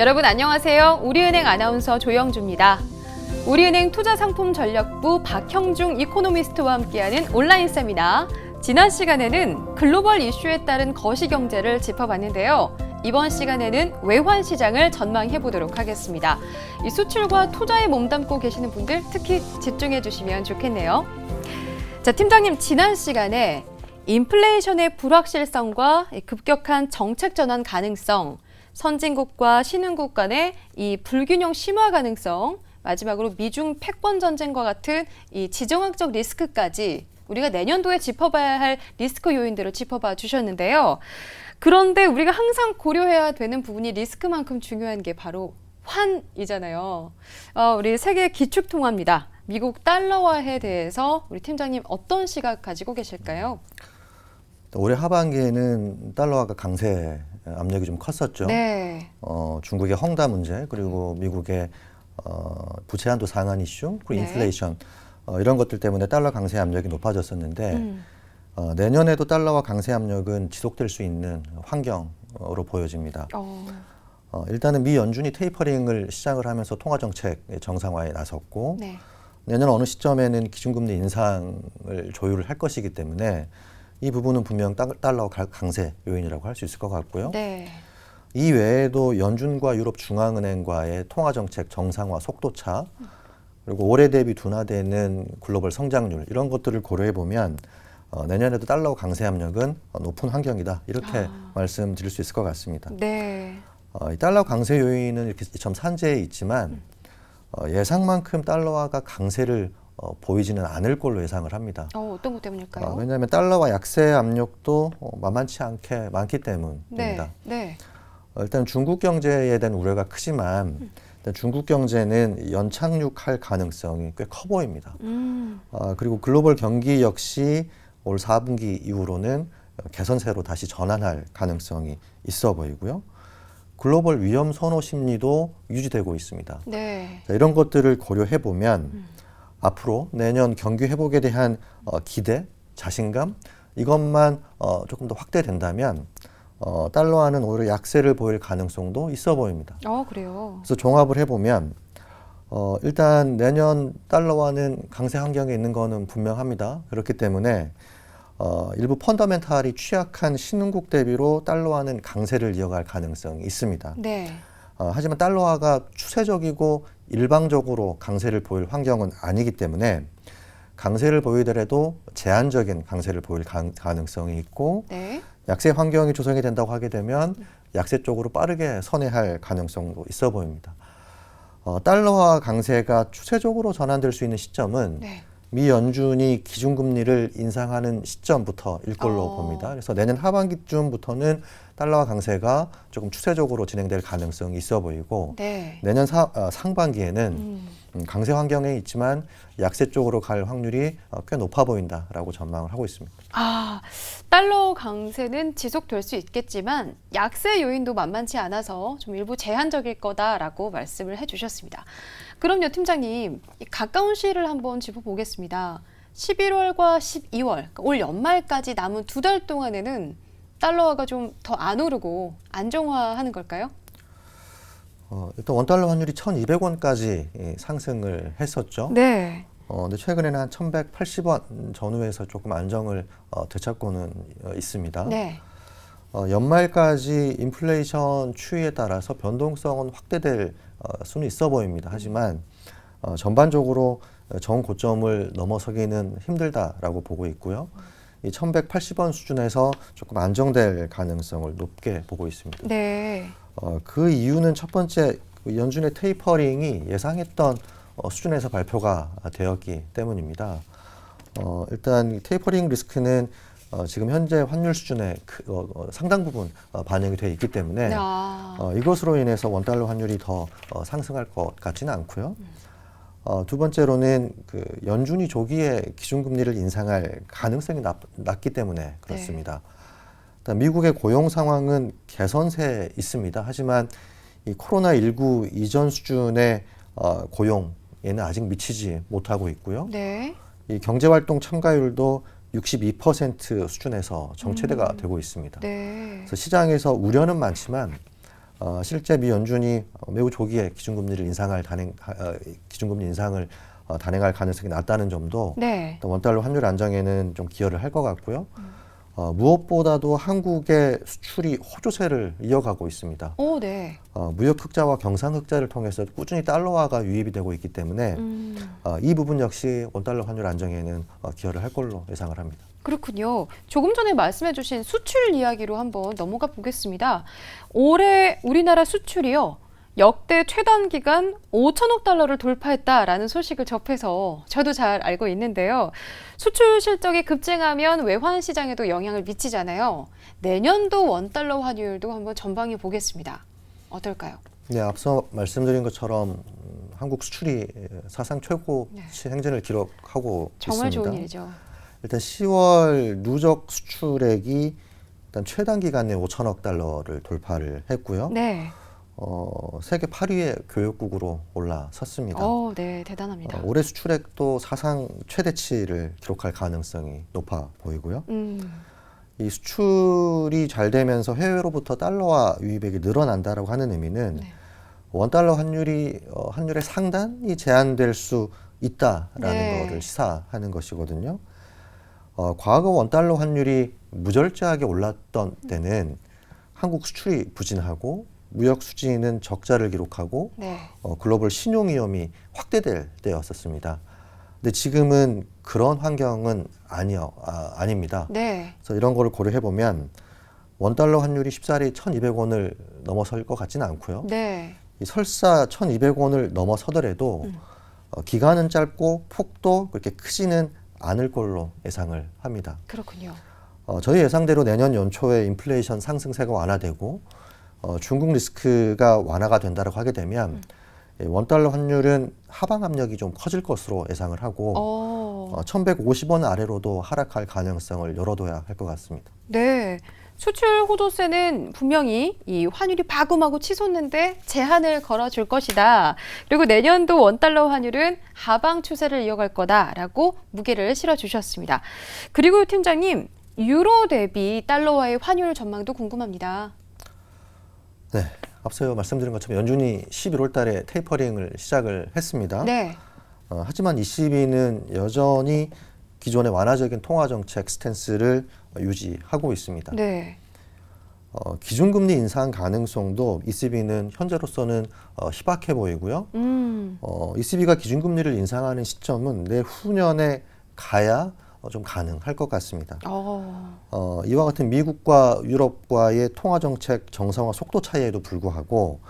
여러분 안녕하세요. 우리은행 아나운서 조영주입니다. 우리은행 투자상품 전략부 박형중 이코노미스트와 함께하는 온라인 세미나. 지난 시간에는 글로벌 이슈에 따른 거시경제를 짚어봤는데요. 이번 시간에는 외환 시장을 전망해 보도록 하겠습니다. 이 수출과 투자에 몸담고 계시는 분들 특히 집중해 주시면 좋겠네요. 자, 팀장님 지난 시간에 인플레이션의 불확실성과 급격한 정책 전환 가능성, 선진국과 신흥국 간의 이 불균형 심화 가능성, 마지막으로 미중 패권 전쟁과 같은 이 지정학적 리스크까지 우리가 내년도에 짚어봐야 할 리스크 요인들을 짚어봐 주셨는데요. 그런데 우리가 항상 고려해야 되는 부분이 리스크만큼 중요한 게 바로 환이잖아요. 어, 우리 세계 기축 통화입니다. 미국 달러화에 대해서 우리 팀장님 어떤 시각 가지고 계실까요? 올해 하반기에는 달러화가 강세 압력이 좀 컸었죠. 네. 어, 중국의 헝다 문제 그리고 미국의 어, 부채 한도 상한 이슈 그리고 네. 인플레이션 어, 이런 것들 때문에 달러 강세 압력이 높아졌었는데 음. 어, 내년에도 달러화 강세 압력은 지속될 수 있는 환경으로 보여집니다. 어, 어, 일단은 미 연준이 테이퍼링을 시작을 하면서 통화 정책 정상화에 나섰고 네. 내년 어느 시점에는 기준금리 인상을 조율을 할 것이기 때문에 이 부분은 분명 달- 달러 가- 강세 요인이라고 할 수 있을 것 같고요. 네. 이 외에도 연준과 유럽 중앙은행과의 통화 정책 정상화 속도차 그리고 올해 대비 둔화되는 글로벌 성장률 이런 것들을 고려해 보면 어, 내년에도 달러 강세 압력은 어, 높은 환경이다 이렇게 아. 말씀드릴 수 있을 것 같습니다. 네. 어, 이 달러 강세 요인은 이렇게 점 산재에 있지만 어, 예상만큼 달러화가 강세를 어, 보이지는 않을 걸로 예상을 합니다. 어, 어떤 것 때문일까요? 어, 왜냐하면 달러화 약세 압력도 어, 만만치 않게 많기 때문입니다. 네. 네. 어, 일단 중국 경제에 대한 우려가 크지만 일단 중국 경제는 연착륙할 가능성이 꽤 커 보입니다. 음. 아, 그리고 글로벌 경기 역시 올 4분기 이후로는 개선세로 다시 전환할 가능성이 있어 보이고요. 글로벌 위험 선호 심리도 유지되고 있습니다. 네. 자, 이런 것들을 고려해 보면 음. 앞으로 내년 경기 회복에 대한 어, 기대, 자신감 이것만 어, 조금 더 확대된다면 어, 달러화는 오히려 약세를 보일 가능성도 있어 보입니다. 어, 그래요. 그래서 종합을 해보면 어, 일단 내년 달러화는 강세 환경에 있는 거는 분명합니다. 그렇기 때문에 어, 일부 펀더멘탈이 취약한 신흥국 대비로 달러화는 강세를 이어갈 가능성이 있습니다. 네. 어, 하지만 달러화가 추세적이고 일방적으로 강세를 보일 환경은 아니기 때문에 강세를 보이더라도 제한적인 강세를 보일 가, 가능성이 있고 네. 약세 환경이 조성이 된다고 하게 되면 약세 쪽으로 빠르게 선회할 가능성도 있어 보입니다. 어, 달러화 강세가 추세적으로 전환될 수 있는 시점은 네. 미 연준이 기준금리를 인상하는 시점부터 일 걸로 어. 봅니다. 그래서 내년 하반기쯤부터는 달러화 강세가 조금 추세적으로 진행될 가능성이 있어 보이고 네. 내년 사- 어, 상반기에는 음. 음, 강세 환경에 있지만 약세 쪽으로 갈 확률이 어, 꽤 높아 보인다라고 전망을 하고 있습니다. 아, 달러 강세는 지속될 수 있겠지만 약세 요인도 만만치 않아서 좀 일부 제한적일 거다라고 말씀을 해주셨습니다. 그럼요, 팀장님. 이 가까운 시일을 한번 짚어보겠습니다. 11월과 12월, 그러니까 올 연말까지 남은 두 달 동안에는 달러화가 좀 더 안 오르고 안정화하는 걸까요? 어, 일단 원달러 환율이 1,200원까지 예, 상승을 했었죠. 네. 어, 근데 최근에는 한 1,180원 전후에서 조금 안정을 어, 되찾고는 어, 있습니다. 네. 어, 연말까지 인플레이션 추이에 따라서 변동성은 확대될 어, 수는 있어 보입니다. 하지만 어, 전반적으로 어, 전 고점을 넘어서기는 힘들다라고 보고 있고요. 이 1,180원 수준에서 조금 안정될 가능성을 높게 보고 있습니다. 네. 어, 그 이유는 첫 번째 그 연준의 테이퍼링이 예상했던 어, 수준에서 발표가 되었기 때문입니다. 어, 일단 이 테이퍼링 리스크는 어, 지금 현재 환율 수준의 그, 어, 어, 상당 부분 어, 반영이 되어 있기 때문에 아, 어, 이것으로 인해서 원 달러 환율이 더 어, 상승할 것 같지는 않고요. 어, 두 번째로는 그 연준이 조기에 기준금리를 인상할 가능성이 낮, 낮기 때문에 그렇습니다. 일단 미국의 고용 상황은 개선세에 있습니다. 하지만 이 코로나 19 이전 수준의 어, 고용에는 아직 미치지 못하고 있고요. 네. 이 경제활동 참가율도 62% 수준에서 정체대가 되고 있습니다. 네. 그래서 시장에서 우려는 많지만 어, 실제 미 연준이 어, 매우 조기에 기준금리를 인상할 단행 어, 기준금리 인상을 어, 단행할 가능성이 낮다는 점도 네. 또 원달러 환율 안정에는 좀 기여를 할 것 같고요. 어, 무엇보다도 한국의 수출이 호조세를 이어가고 있습니다. 오, 네. 어, 무역 흑자와 경상 흑자를 통해서 꾸준히 달러화가 유입이 되고 있기 때문에 음, 어, 이 부분 역시 원달러 환율 안정에는 어, 기여를 할 걸로 예상을 합니다. 그렇군요. 조금 전에 말씀해 주신 수출 이야기로 한번 넘어가 보겠습니다. 올해 우리나라 수출이요. 역대 최단 기간 5천억 달러를 돌파했다라는 소식을 접해서 저도 잘 알고 있는데요. 수출 실적이 급증하면 외환 시장에도 영향을 미치잖아요. 내년도 원달러 환율도 한번 전방해 보겠습니다. 어떨까요? 네, 앞서 말씀드린 것처럼 음, 한국 수출이 사상 최고 네. 행진을 기록하고 정말 있습니다. 좋은 일이죠. 일단 10월 누적 수출액이 일단 최단 기간 내 5천억 달러를 돌파를 했고요. 네. 어, 세계 8위의 교역국으로 올라섰습니다. 어, 네, 대단합니다. 어, 올해 수출액도 사상 최대치를 기록할 가능성이 높아 보이고요. 음, 이 수출이 잘 되면서 해외로부터 달러화 유입액이 늘어난다라고 하는 의미는 네. 원달러 환율이 어, 환율의 상단이 제한될 수 있다라는 네. 것을 시사하는 것이거든요. 어, 과거 원달러 환율이 무절제하게 올랐던 때는 한국 수출이 부진하고 무역 수지는 적자를 기록하고 네. 어, 글로벌 신용 위험이 확대될 때였었습니다. 근데 지금은 그런 환경은 아니요, 아, 아닙니다. 네. 그래서 이런 거를 고려해 보면 원 달러 환율이 쉽사리 1,200원을 넘어설 것 같지는 않고요. 네. 이 설사 1,200원을 넘어서더라도 음. 어, 기간은 짧고 폭도 그렇게 크지는 않을 걸로 예상을 합니다. 그렇군요. 어, 저희 예상대로 내년 연초에 인플레이션 상승세가 완화되고 어, 중국 리스크가 완화가 된다고 하게 되면 이 원달러 환율은 하방 압력이 좀 커질 것으로 예상을 하고 어, 어, 1,150원 아래로도 하락할 가능성을 열어둬야 할 것 같습니다. 네. 수출 호조세는 분명히 이 환율이 마구마구 치솟는데 제한을 걸어줄 것이다. 그리고 내년도 원달러 환율은 하방 추세를 이어갈 거다라고 무게를 실어주셨습니다. 그리고 팀장님, 유로 대비 달러와의 환율 전망도 궁금합니다. 네, 앞서 말씀드린 것처럼 연준이 11월 달에 테이퍼링을 시작을 했습니다. 네. 어, 하지만 ECB는 여전히 기존의 완화적인 통화 정책 스탠스를 유지하고 있습니다. 네. 어, 기준금리 인상 가능성도 ECB는 현재로서는 어, 희박해 보이고요. 음. 어, ECB가 기준금리를 인상하는 시점은 내후년에 가야 어, 좀 가능할 것 같습니다. 어. 어, 이와 같은 미국과 유럽과의 통화 정책 정상화 속도 차이에도 불구하고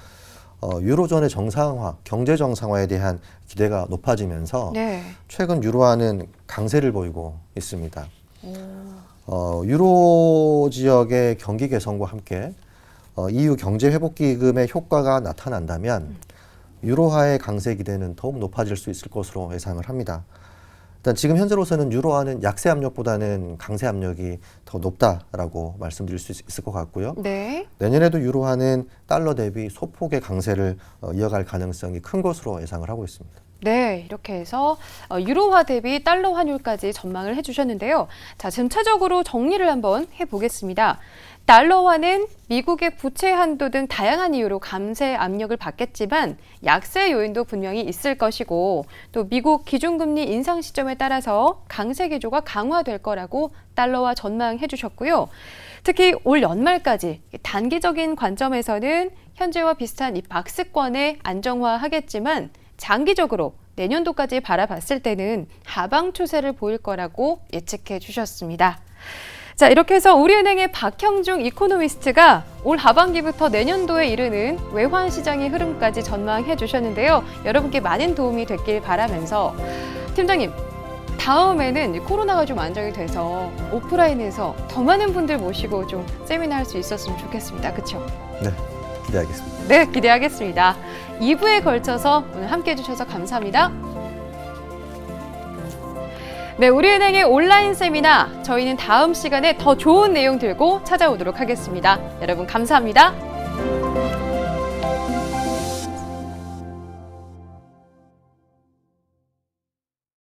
어, 유로존의 정상화, 경제 정상화에 대한 기대가 높아지면서 네. 최근 유로화는 강세를 보이고 있습니다. 오. 어, 유로 지역의 경기 개선과 함께 어, EU 경제 회복 기금의 효과가 나타난다면 유로화의 강세 기대는 더욱 높아질 수 있을 것으로 예상을 합니다. 일단 지금 현재로서는 유로화는 약세 압력보다는 강세 압력이 더 높다라고 말씀드릴 수 있- 있을 것 같고요. 네. 내년에도 유로화는 달러 대비 소폭의 강세를 어, 이어갈 가능성이 큰 것으로 예상을 하고 있습니다. 네, 이렇게 해서 어, 유로화 대비 달러 환율까지 전망을 해주셨는데요. 자, 전체적으로 정리를 한번 해보겠습니다. 달러화는 미국의 부채 한도 등 다양한 이유로 감세 압력을 받겠지만 약세 요인도 분명히 있을 것이고 또 미국 기준금리 인상 시점에 따라서 강세 기조가 강화될 거라고 달러화 전망해 주셨고요. 특히 올 연말까지 단기적인 관점에서는 현재와 비슷한 이 박스권에 안정화하겠지만 장기적으로 내년도까지 바라봤을 때는 하방 추세를 보일 거라고 예측해 주셨습니다. 자, 이렇게 해서 우리은행의 박형중 이코노미스트가 올 하반기부터 내년도에 이르는 외환 시장의 흐름까지 전망해 주셨는데요. 여러분께 많은 도움이 됐길 바라면서 팀장님, 다음에는 코로나가 좀 안정이 돼서 오프라인에서 더 많은 분들 모시고 좀 세미나 할 수 있었으면 좋겠습니다. 그렇죠? 네, 기대하겠습니다. 네, 기대하겠습니다. 2부에 걸쳐서 오늘 함께 해 주셔서 감사합니다. 네, 우리은행의 온라인 세미나 저희는 다음 시간에 더 좋은 내용 들고 찾아오도록 하겠습니다. 여러분 감사합니다.